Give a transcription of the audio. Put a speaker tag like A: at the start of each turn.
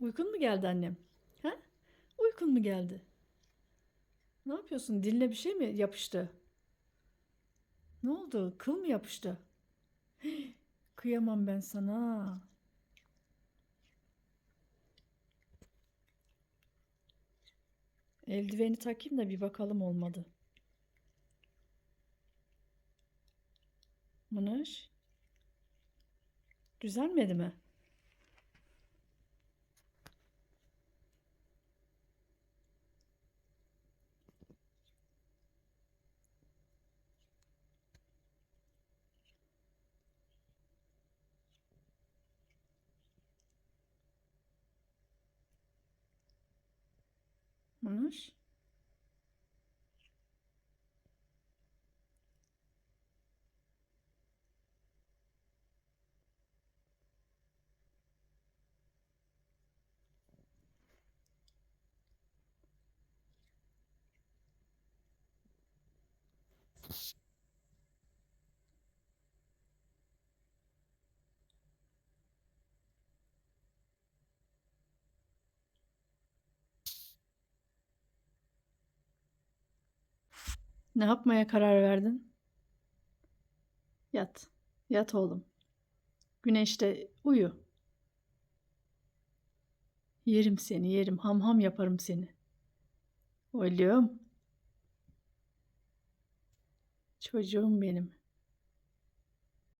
A: Uykun mu geldi annem? Ha? Uykun mu geldi? Ne yapıyorsun? Diline bir şey mi yapıştı? Ne oldu? Kıl mı yapıştı? Kıyamam ben sana. Eldiveni takayım da bir bakalım olmadı. Mınış. Düzelmedi mi? Mınış. Ne yapmaya karar verdin? Yat. Yat oğlum. Güneşte uyu. Yerim seni, yerim. Ham ham yaparım seni. Oğlum. Çocuğum benim.